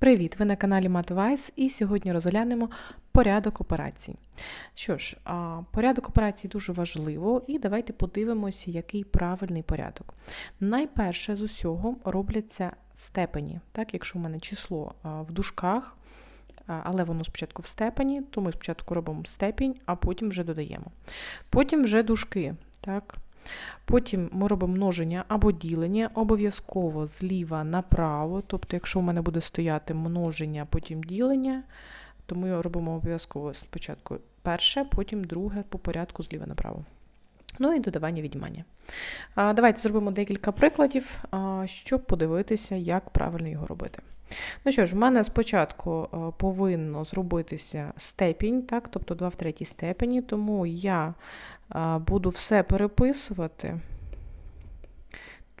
Привіт! Ви на каналі MatWise і сьогодні розглянемо порядок операцій. Що ж, порядок операцій дуже важливо, і давайте подивимося, який правильний порядок. Найперше з усього робляться степені. Так, Якщо в мене число в дужках, але воно спочатку в степені, то ми спочатку робимо степінь, а потім вже додаємо. Потім вже дужки. Так? Потім ми робимо множення або ділення, обов'язково зліва направо. Тобто, якщо в мене буде стояти множення, потім ділення, то ми робимо обов'язково спочатку перше, потім друге по порядку зліва направо. Ну і додавання віднімання. Давайте зробимо декілька прикладів, щоб подивитися, як правильно його робити. Ну що ж, в мене спочатку повинно зробитися степінь, так, тобто 2 в третій степені, тому я буду все переписувати.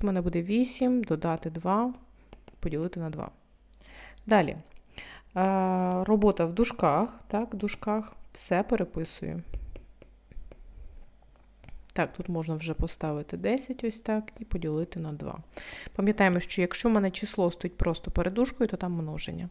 У мене буде 8, додати 2, поділити на 2. Далі. Робота в дужках, так, в дужках, все переписую. Так, тут можна вже поставити 10 ось так і поділити на 2. Пам'ятаємо, що якщо в мене число стоїть просто перед дужкою, то там множення.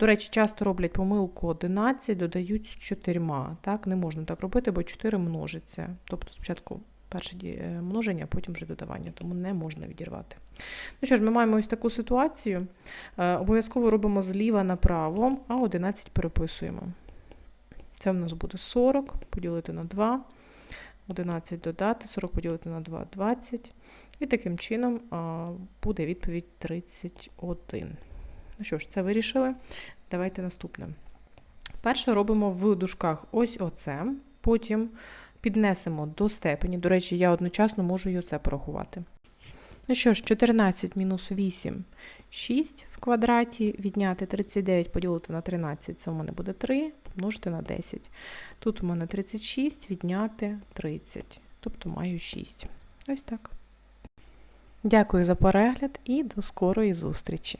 До речі, часто роблять помилку 11, додають з 4. Так, не можна так робити, бо 4 множиться. Тобто спочатку перше множення, а потім вже додавання, тому не можна відірвати. Ну що ж, ми маємо ось таку ситуацію. Е, обов'язково робимо зліва направо, а 11 переписуємо. Це в нас буде 40, поділити на 2. 11 додати, 40 поділити на 2 20. І таким чином буде відповідь 31. Ну що ж, це вирішили. Давайте наступне. Перше робимо в дужках ось оце, потім піднесемо до степені. До речі, я одночасно можу і оце порахувати. Ну що ж, 14 мінус 8 6 в квадраті, відняти 39 поділити на 13, це у мене буде 3, помножити на 10. Тут у мене 36, відняти 30, тобто маю 6. Ось так. Дякую за перегляд і до скорої зустрічі!